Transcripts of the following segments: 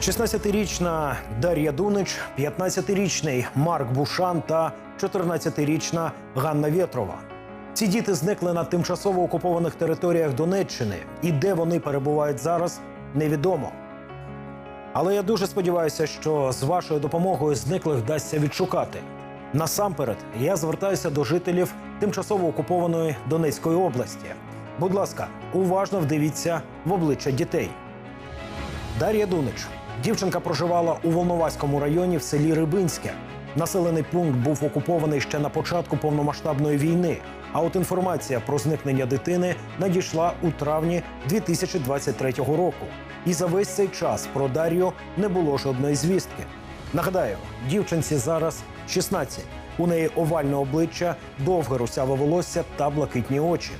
16-річна Дар'я Дунич, 15-річний Марк Бушан та 14-річна Ганна Вєтрова. Ці діти зникли на тимчасово окупованих територіях Донеччини, і де вони перебувають зараз, невідомо. Але я дуже сподіваюся, що з вашою допомогою зниклих вдасться відшукати. Насамперед, я звертаюся до жителів тимчасово окупованої Донецької області. Будь ласка, уважно вдивіться в обличчя дітей. Дар'я Дунич. Дівчинка проживала у Волноваському районі в селі Рибинське. Населений пункт був окупований ще на початку повномасштабної війни. А от інформація про зникнення дитини надійшла у травні 2023 року. І за весь цей час про Дар'ю не було жодної звістки. Нагадаю, дівчинці зараз 16. У неї овальне обличчя, довге русяве волосся та блакитні очі.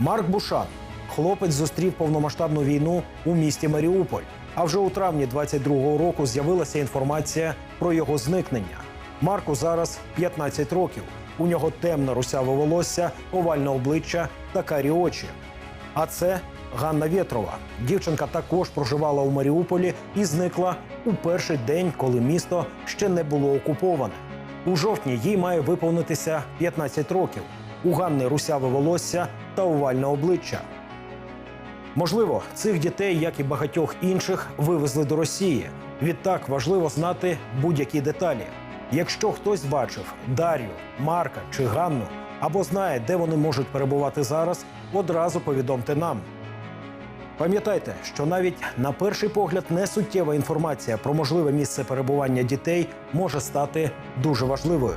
Марк Бушан. Хлопець зустрів повномасштабну війну у місті Маріуполь. А вже у травні 22-го року з'явилася інформація про його зникнення. Марку зараз 15 років. У нього темне русяве волосся, овальне обличчя та карі очі. А це Ганна Вєтрова. Дівчинка також проживала у Маріуполі і зникла у перший день, коли місто ще не було окуповане. У жовтні їй має виповнитися 15 років. У Ганни русяве волосся та овальне обличчя. Можливо, цих дітей, як і багатьох інших, вивезли до Росії. Відтак важливо знати будь-які деталі. Якщо хтось бачив Дар'ю, Марка чи Ганну або знає, де вони можуть перебувати зараз, одразу повідомте нам. Пам'ятайте, що навіть на перший погляд несуттєва інформація про можливе місце перебування дітей може стати дуже важливою.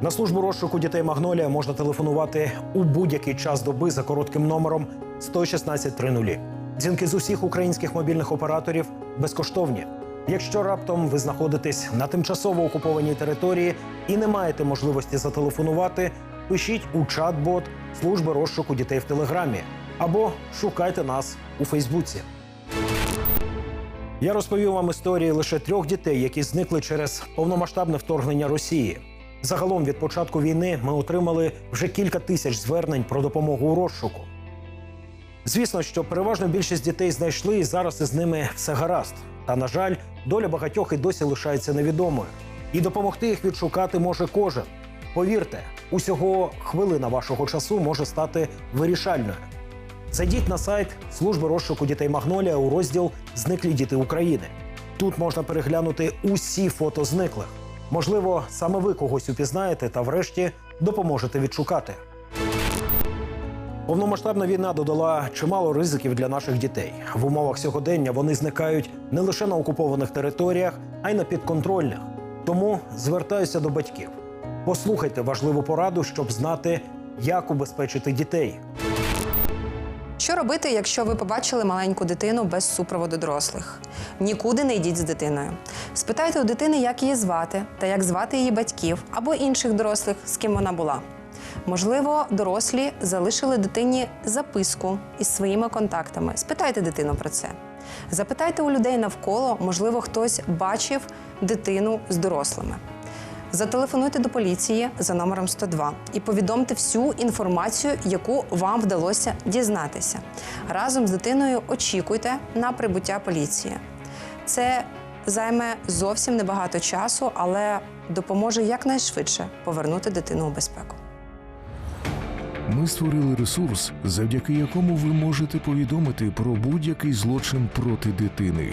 На службу розшуку дітей Магнолія можна телефонувати у будь-який час доби за коротким номером 11630. Дзвінки з усіх українських мобільних операторів безкоштовні. Якщо раптом ви знаходитесь на тимчасово окупованій території і не маєте можливості зателефонувати, пишіть у чат-бот служби розшуку дітей в Телеграмі або шукайте нас у Фейсбуці. Я розповів вам історії лише трьох дітей, які зникли через повномасштабне вторгнення Росії. Загалом від початку війни ми отримали вже кілька тисяч звернень про допомогу у розшуку. Звісно, що переважно більшість дітей знайшли і зараз із ними все гаразд. Та, на жаль, доля багатьох і досі лишається невідомою. І допомогти їх відшукати може кожен. Повірте, усього хвилина вашого часу може стати вирішальною. Зайдіть на сайт служби розшуку дітей Магнолія у розділ Зниклі діти України. Тут можна переглянути усі фото зниклих. Можливо, саме ви когось упізнаєте та, врешті, допоможете відшукати. Повномасштабна війна додала чимало ризиків для наших дітей. В умовах сьогодення вони зникають не лише на окупованих територіях, а й на підконтрольних. Тому звертаюся до батьків. Послухайте важливу пораду, щоб знати, як убезпечити дітей. Що робити, якщо ви побачили маленьку дитину без супроводу дорослих? Нікуди не йдіть з дитиною. Спитайте у дитини, як її звати, та як звати її батьків або інших дорослих, з ким вона була. Можливо, дорослі залишили дитині записку із своїми контактами. Спитайте дитину про це. Запитайте у людей навколо, можливо, хтось бачив дитину з дорослими. Зателефонуйте до поліції за номером 102 і повідомте всю інформацію, яку вам вдалося дізнатися. Разом з дитиною очікуйте на прибуття поліції. Це займе зовсім небагато часу, але допоможе якнайшвидше повернути дитину у безпеку. Ми створили ресурс, завдяки якому ви можете повідомити про будь-який злочин проти дитини.